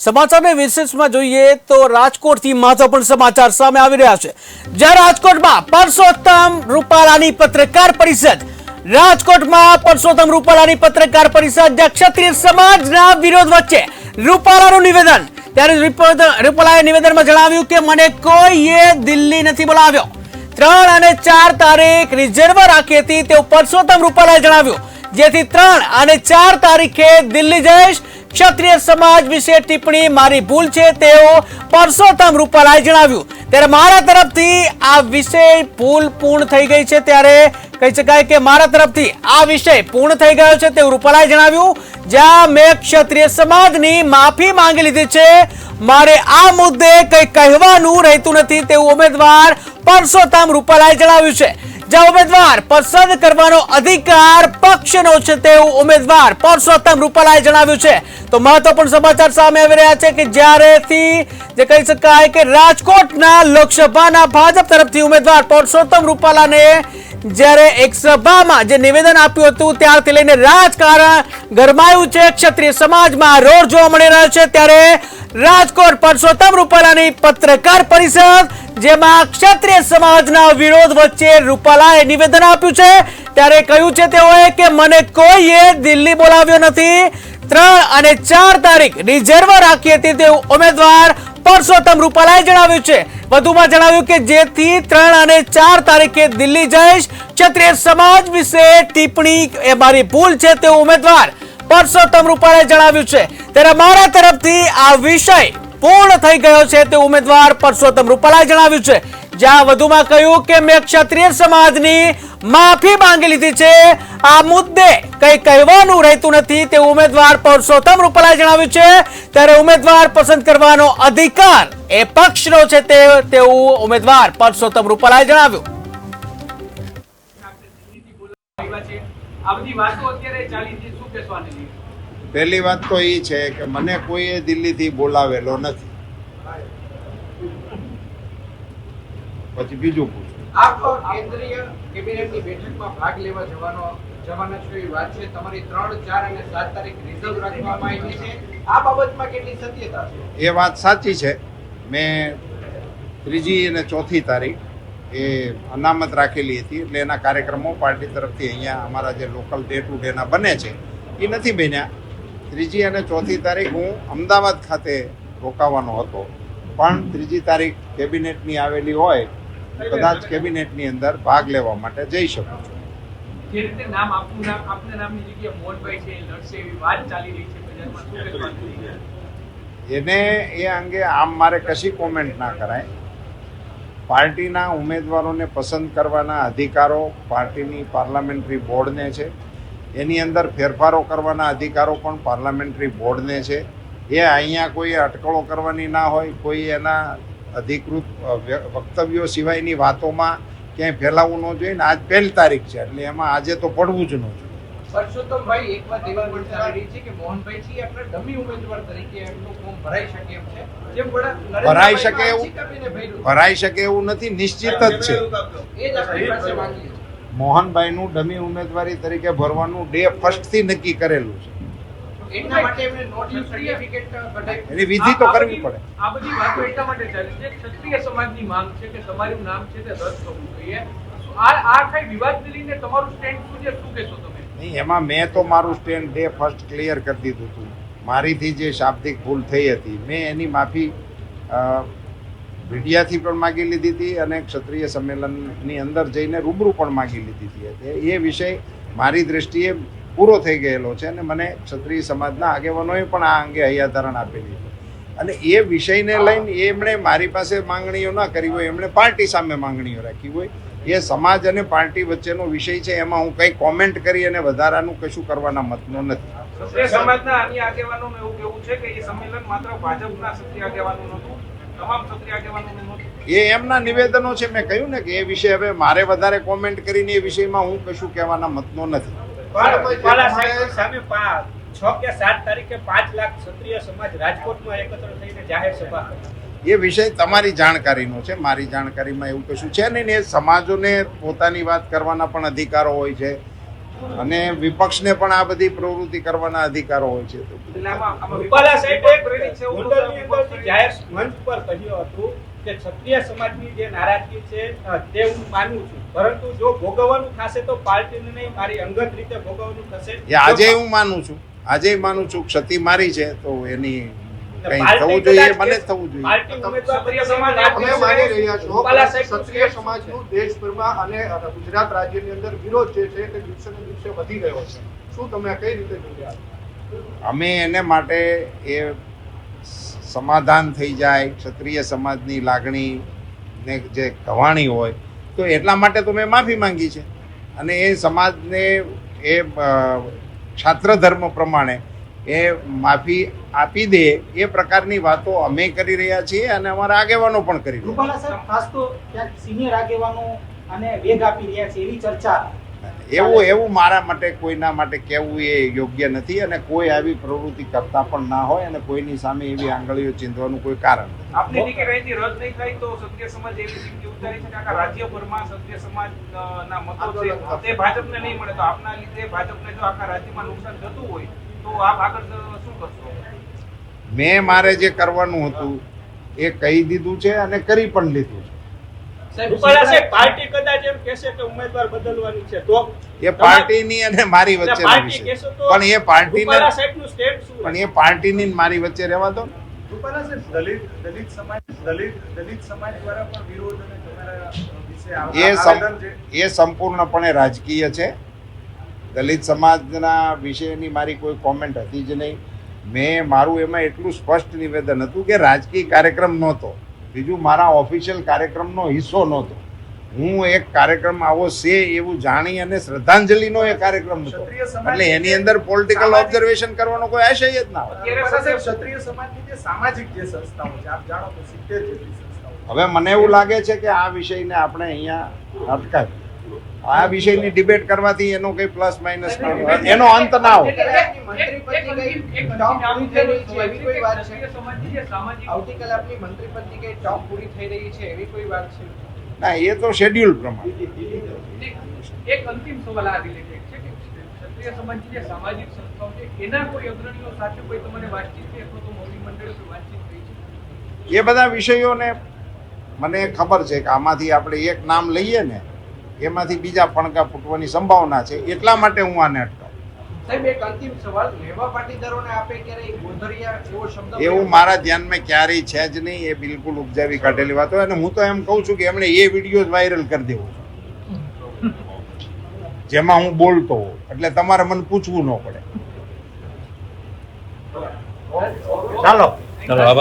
સમાચારની વિશેષમાં જોઈએ તો રાજકોટથી મહત્વપૂર્ણ સમાચાર સામે આવી રહ્યા છે. જ્યાં રાજકોટમાં પરસોત્તમ રૂપાલાની પત્રકાર પરિષદ. રાજકોટમાં પરસોત્તમ રૂપાલાની પત્રકાર પરિષદ જ્યાં ક્ષત્રિય સમાજના વિરોધ વચ્ચે રૂપાલાનું નિવેદન. ત્યારે રૂપાલાએ નિવેદનમાં જણાવ્યું કે મને કોઈએ દિલ્હી નથી બોલાવ્યો. ત્રણ અને ચાર તારીખ રિઝર્વ રાખી હતી તેવું પરસોત્તમ રૂપાલાએ જણાવ્યું. જેથી ત્રણ અને ચાર તારીખે દિલ્હી જઈશ. ક્ષત્રિય સમાજ વિશે ટિપ્પણી મારી ભૂલ છે તેઓ પરસોત્તમ રૂપાલાએ જણાવ્યું. ત્યારે મારા તરફથી આ વિષય ભૂલ પૂર્ણ થઈ ગઈ છે ત્યારે કહી શકાય કે મારા તરફથી આ વિષય પૂર્ણ થઈ ગયો છે તેવું રૂપાલાએ જણાવ્યું. જ્યાં મેં ક્ષત્રિય સમાજની માફી માંગી લીધી છે, મારે આ મુદ્દે કંઈ કહેવાનું રહેતું નથી તેવું ઉમેદવાર પરસોત્તમ રૂપાલાએ જણાવ્યું છે. જ્યાં ઉમેદવાર, પસંદ કરવાનો અધિકાર પક્ષનો છે તેવું ઉમેદવાર પરસોત્તમ રૂપાલાએ જણાવ્યું છે. તો મહત્વપૂર્ણ સમાચાર સામે આવી રહ્યા છે કે જ્યારેથી જે કહી શકાય કે રાજકોટના લોકસભાના ભાજપ તરફથી ઉમેદવાર પરસોત્તમ રૂપાલાને જ્યારે એક સભામાં જે નિવેદન આપ્યું હતું, ત્યારથી લઈને રાજકારણ ગરમાયું છે. ક્ષત્રિય સમાજમાં રોડ જોવા મળી રહ્યો છે. ત્યારે રાજકોટ પરસોત્તમ રૂપાલાની પત્રકાર પરિષદ, જેમાં ક્ષત્રિય સમાજના વિરોધ વચ્ચે રૂપાલાએ નિવેદન આપ્યું છે. ત્યારે કહ્યું છે તેઓએ કે મને કોઈએ દિલ્હી બોલાવ્યો નથી. ત્રણ અને ચાર તારીખ રિઝર્વ રાખી હતી તેવું ઉમેદવાર પરસોત્તમ રૂપાલાએ જણાવ્યું છે. વધુમાં જણાવ્યું કે જેથી ત્રણ અને ચાર તારીખે દિલ્હી જઈશ, ક્ષત્રિય સમાજ વિશે ટિપ્પણી એ મારી ભૂલ છે તેવું ઉમેદવાર પરસોત્તમ રૂપાલાએ જણાવ્યું છે. ત્યારે મારા તરફથી આ વિષય પૂર્ણ થઈ ગયો છે તે ઉમેદવાર પરસોત્તમ રૂપાલાએ જણાવ્યું છે. જ્યાં વધુમાં કહ્યું કે મેં ક્ષત્રિય સમાજની માફી માંગી લીધી છે. આ મુદ્દે કઈ કહેવાનું રહેતું નથી તે ઉમેદવાર પરસોત્તમ રૂપાલાએ જણાવ્યું છે. ત્યારે ઉમેદવાર પસંદ કરવાનો અધિકાર એ પક્ષનો છે તે તેવું ઉમેદવાર પરસોત્તમ રૂપાલાએ જણાવ્યું. આ બધી વાતો અત્યારે ચાલી પહેલી વાત તો એ છે કે મને કોઈએ દિલ્હીથી બોલાવેલો નથી. પછી બીજું પૂછું. આપ કેન્દ્રીય કેબિનેટની બેઠકમાં ભાગ લેવા જવાનો જવાના છો એવી વાત છે. તમારી ત્રણ ચાર અને સાત તારીખ રિઝર્વ રાખવામાં આવી છે. આ બાબતમાં કેટલી સત્યતા છે? એ વાત સાચી છે. મેં ત્રીજી અને ચોથી તારીખ એ અનામત રાખેલી હતી. એટલે એના કાર્યક્રમો પાર્ટી તરફથી અહીંયા અમારા જે લોકલ ડે ટુ ડેના બને છે એ નથી બન્યા. ત્રીજી અને ચોથી તારીખ હું અમદાવાદ ખાતે રોકાવાનો હતો. પણ ત્રીજી તારીખ કેબિનેટની આવેલી હોય કદાચ કેબિનેટની અંદર ભાગ લેવા માટે જઈ શકું છું. જે રીતે નામ આપનું નામ આપના નામની જગ્યાએ મોહનભાઈ છે લડશે એવી વાત ચાલી રહી છે બજારમાં. શું કહેશો આને લઈને? એને એ અંગે આમ મારે કશી કોમેન્ટ ના કરાય. પાર્ટીના ઉમેદવારોને પસંદ કરવાના અધિકારો પાર્ટીની પાર્લામેન્ટરી બોર્ડને છે. એની અંદર ફેરફારો કરવાના અધિકારો પણ પાર્લામેન્ટરી બોર્ડને છે એ અહીંયા કોઈ અટકળો કરવાની ના હોય કોઈ એના અધિકૃત વક્તવ્યો સિવાયની વાતોમાં ક્યાંય ફેલાવવું ન જોઈએ ને આજ પહેલી તારીખ છે એટલે એમાં આજે તો પડવું જ ન જોઈએ પરસોત્તમભાઈ એક વાત એવી પણ ચાલી છે કે મોહનભાઈ છે એ ડમી ઉમેદવાર તરીકે એમનું ફોર્મ ભરાઈ શકે એમ છે ભરાઈ શકે એવું? ભરાઈ શકે એવું નથી નિશ્ચિત જ છે એ જ આપણી પાસે માંગીએ છીએ. મોહનભાઈનું ડમી ઉમેદવારી તરીકે ભરવાનું ડે ફર્સ્ટથી નક્કી કરેલું છે. એની વિધિ તો કરવી પડે. આ બધી વાતો એટલા માટે ચાલે છે ક્ષત્રિય સમાજની માંગ છે કે તમારું નામ છે તે રદ થવું જોઈએ. આ આ કઈ વિવાદને લઈને તમારું સ્ટેન્ડ શું છે? શું કહેશો તમે? નહીં એમાં મેં તો મારું સ્ટેન્ડ ડે ફર્સ્ટ ક્લિયર કરી દીધું હતું. મારીથી જે શાબ્દિક ભૂલ થઈ હતી મેં એની માફી મીડિયાથી પણ માગી લીધી હતી અને ક્ષત્રિય સંમેલનની અંદર જઈને રૂબરૂ પણ માગી લીધી હતી. એ વિષય મારી દ્રષ્ટિએ પૂરો થઈ ગયેલો છે અને મને ક્ષત્રિય સમાજના આગેવાનોએ પણ આ અંગે હૈયાધારણ આપેલી અને એ વિષયને લઈને એમણે મારી પાસે માંગણીઓ ના કરી હોય, એમણે પાર્ટી સામે માંગણીઓ રાખી હોય. એ સમાજ અને પાર્ટી વચ્ચેનો વિષય છે, એમાં હું કંઈ કોમેન્ટ કરી અને વધારાનું કશું કરવાના મતનો નથી. સમાજના અન્ય આગેવાનોનું એવું કેવું છે કે એ સંમેલન માત્ર ભાજપના સત્ય આગેવાનો નહોતું એ એમના નિવેદનો છે મેં કહ્યું ને કે એ વિશે હવે મારે વધારે કોમેન્ટ કરીને એ વિષયમાં હું કશું કહેવાના મતનો નથી. રૂપાલા સાહેબ સામે પા- છ કે સાત તારીખે પાંચ લાખ ક્ષત્રિય સમાજ રાજકોટમાં એકત્ર થઈને જાહેર સભા એ વિષય તમારી જાણકારીનો છે મારી જાણકારીમાં એવું કશું છે નહીં ને એ સમાજોને પોતાની વાત કરવાના પણ અધિકારો હોય છે અને વિપક્ષને પણ આ બધી પ્રવૃત્તિ કરવાના અધિકારો હોય છે. જાહેર મંચ પર કહ્યું હતું કે ક્ષત્રિય સમાજની જે નારાજગી છે તે હું માનું છું. પરંતુ જો ભોગવવાનું થશે તો પાર્ટીને નહીં મારી અંગત રીતે ભોગવવાનું થશે. એ આજે હું માનું છું. આજે માનું છું ક્ષતિ મારી છે તો એની કઈ થવું જોઈએ મને જ થવું જોઈએ. ક્ષત્રિય સમાજ માંગે માની રહ્યા છો ક્ષત્રિય સ્ટેટ શું સમાજનું દેશભરમાં અને ગુજરાત રાજ્યની અંદર વિરોધ જે છે તે દિવસે ને દિવસે વધી રહ્યો છે. શું તમે કઈ રીતે જોઈ રહ્યા અમે એને માટે એ સમાધાન થઈ જાય ક્ષત્રિય સમાજની લાગણી ને જે કવાણી હોય તો એટલા માટે તો મેં માફી માંગી છે. અને એ સમાજને એ અ, છાત્ર ધર્મ પ્રમાણે એ માફી આપી દે એ પ્રકારની વાતો અમે કરી રહ્યા છીએ અને અમારા આગેવાનો પણ કરી રહ્યા છે. ખાસ તો સિનિયર આગેવાનો અને વેગ આપી રહ્યા છે એવી ચર્ચા એવું એવું મારા માટે કોઈના માટે કહેવું એ યોગ્ય નથી અને કોઈ આવી પ્રવૃત્તિ કરતા પણ ના હોય અને કોઈની સામે એવી આંગળીઓ ચીંધવાનું કોઈ કારણ નથી. આપની ટિકિટ રદ નહીં થાય તો સત્ય સમાજ એવી ચીમકી ઉચ્ચારી છે કે આખા રાજ્યભરમાં સત્ય સમાજ ના મતો છે તે ભાજપને નહીં મળે તો આપના લીધે ભાજપને જો આખા રાજ્યમાં નુકસાન થતું હોય તો આપ આગળ શું કરશો? મેં મારે જે કરવાનું હતું એ કહી દીધું છે અને કરી પણ લીધું સાહેબ પાર્ટી કદાચ એમ કહેશે કે ઉમેદવાર બદલવાની છે તો? એ પાર્ટીની અને મારી પણ એ પાર્ટીને રૂપાલા સાહેબનું સ્ટેન્ડ શું પણ એ પાર્ટીની મારી વચ્ચે રહેવા દો. ને. રૂપાલા સાહેબ દલિત દલિત સમાજ દલિત દલિત સમાજ દ્વારા પણ વિરોધ અને તમારા વિશે આ- એ આ સમ- આવેદન છે? એ સંપૂર્ણપણે રાજકીય છે. દલિત સમાજના વિશેની મારી કોઈ કોમેન્ટ હતી જ નહીં. મેં મારું એમાં એટલું સ્પષ્ટ નિવેદન હતું કે રાજકીય કાર્યક્રમ નહોતો. બીજું મારા ઓફિશિયલ કાર્યક્રમનો હિસ્સો નહોતો. હું એક કાર્યક્રમ આવો છે એવું જાણી અને શ્રદ્ધાંજલિનો એ કાર્યક્રમ હતો. એટલે એની અંદર પોલિટિકલ ઓબ્ઝર્વેશન કરવાનો કોઈ આશય જ ના ક્ષત્રિય સમાજની જે સામાજિક જે સંસ્થાઓ છે આપ જાણો તો સિત્તેર જેટલી સંસ્થાઓ હવે મને એવું લાગે છે કે આ વિષયને આપણે અહીંયા અટકાવી આ વિષયની ડિબેટ કરવાથી એનો કઈ પ્લસ માઇનસ એનો અંત ના હોય. ના એ તો શેડ્યુલ પ્રમાણે. એક અંતિમ સવાલ આ રિલેટેડ છે કે ક્ષત્રિય સમાજની જે સામાજિક સંસ્થાઓ છે એના કોઈ અગ્રણીઓ સાથે કોઈ તમારે વાતચીત થઈ અથવા તો મોવડી મંડળે કોઈ વાતચીત થઈ છે? એ બધા વિષયોને મને ખબર છે કે આમાંથી આપણે એક નામ લઈએ ને એમાંથી બીજા ફણકા ફૂટવાની સંભાવના છે. એટલા માટે હું આને અટકાવું સાહેબ એક અંતિમ સવાલ. લેવા પાટીદારોને આપે ક્યારે? ગોધરિયા એવો શબ્દ એવું મારા ધ્યાનમાં ક્યારેય છે જ નહીં. એ બિલકુલ ઉપજાવી કાઢેલી વાતો અને હું તો એમ કહું છું કે એમણે એ વીડિયો વાયરલ કરી દેવો જેમાં હું બોલતો હોઉં. એટલે તમારે મને પૂછવું ન પડે. ચાલો. ચાલો આભાર.